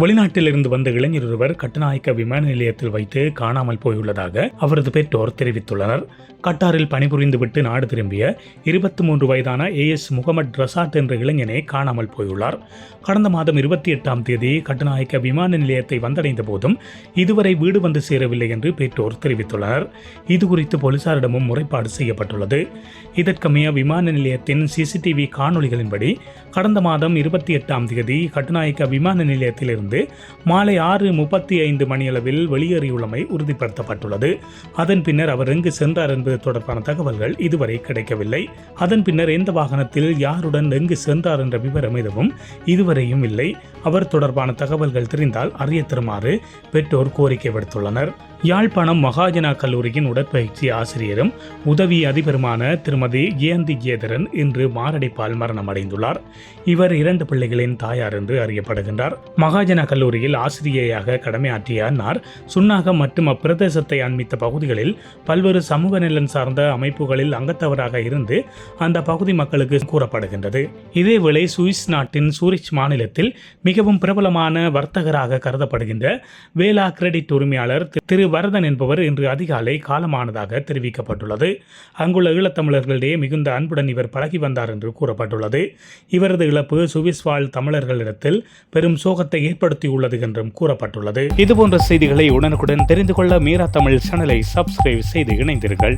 வெளிநாட்டிலிருந்து வந்த இளைஞர் ஒருவர் கட்டுநாயக்க விமான நிலையத்தில் வைத்து காணாமல் போயுள்ளதாக அவரது பெற்றோர் தெரிவித்துள்ளனர். கட்டாரில் பணிபுரிந்துவிட்டு நாடு திரும்பிய இருபத்தி மூன்று வயதான ஏ எஸ் முகமது ரசாத் என்ற இளைஞனே காணாமல் போயுள்ளார். கடந்த மாதம் இருபத்தி எட்டாம் தேதி கட்டுநாயக்க விமான நிலையத்தை வந்தடைந்த போதும் இதுவரை வீடு வந்து சேரவில்லை என்று பெற்றோர் தெரிவித்துள்ளனர். இது குறித்து போலீசாரிடமும் முறைப்பாடு செய்யப்பட்டுள்ளது. இதற்கமைய விமான நிலையத்தின் சிசிடிவி காணொளிகளின்படி கடந்த மாதம் இருபத்தி எட்டாம் தேதி கட்டுநாயக்க விமான நிலையத்திலிருந்து மாலை ஆறு முப்பத்தி ஐந்து மணியளவில் வெளியேறியுள்ளமை உறுதிப்படுத்தப்பட்டுள்ளது. அதன் பின்னர் அவர் எங்கு சென்றார் என்பது தொடர்பான தகவல்கள் இதுவரை கிடைக்கவில்லை. அதன் பின்னர் எந்த வாகனத்தில் யாருடன் எங்கு சென்றார் என்ற விவரம் எதுவும் இதுவரையும் இல்லை. அவர் தொடர்பான தகவல்கள் தெரிந்தால் அறிய தருமாறு பெற்றோர் கோரிக்கை விடுத்துள்ளனர். யாழ்ப்பாணம் மகாஜனா கல்லூரியின் உடற்பயிற்சி ஆசிரியரும் உதவி அதிபருமான திருமதி கியந்தி கேதரன் இன்று மாரடைப்பால் மரணமடைந்துள்ளார். இவர் இரண்டு பிள்ளைகளின் தாயார் என்று அறியப்படுகின்றார். மகாஜனா கல்லூரியில் ஆசிரியையாக கடமையாற்றிய அன்னார் சுன்னாகம் மற்றும் அப்பிரதேசத்தை அண்மித்த பகுதிகளில் பல்வேறு சமூக நலன் சார்ந்த அமைப்புகளில் அங்கத்தவராக இருந்து அந்த பகுதி மக்களுக்கு கூறப்படுகின்றது. இதேவேளை சுவிஸ் நாட்டின் சூரிச் மாநிலத்தில் மிகவும் பிரபலமான வர்த்தகராக கருதப்படுகின்ற வேலா கிரெடிட் உரிமையாளர் திரு வரதன் என்பவர் இன்று அதிகாலை காலமானதாக தெரிவிக்கப்பட்டுள்ளது. அங்குள்ள ஈழத்தமிழர்களிடையே மிகுந்த அன்புடன் இவர் பழகி வந்தார் என்று கூறப்பட்டுள்ளது. இவரது இழப்பு சுவிஸ் வாழ் தமிழர்களிடத்தில் பெரும் சோகத்தை ஏற்படுத்தியுள்ளது என்றும் கூறப்பட்டுள்ளது. இதுபோன்ற செய்திகளை உடனுக்குடன் தெரிந்து கொள்ள மீரா தமிழ் சேனலை சப்ஸ்கிரைப் செய்து இணைந்தீர்கள்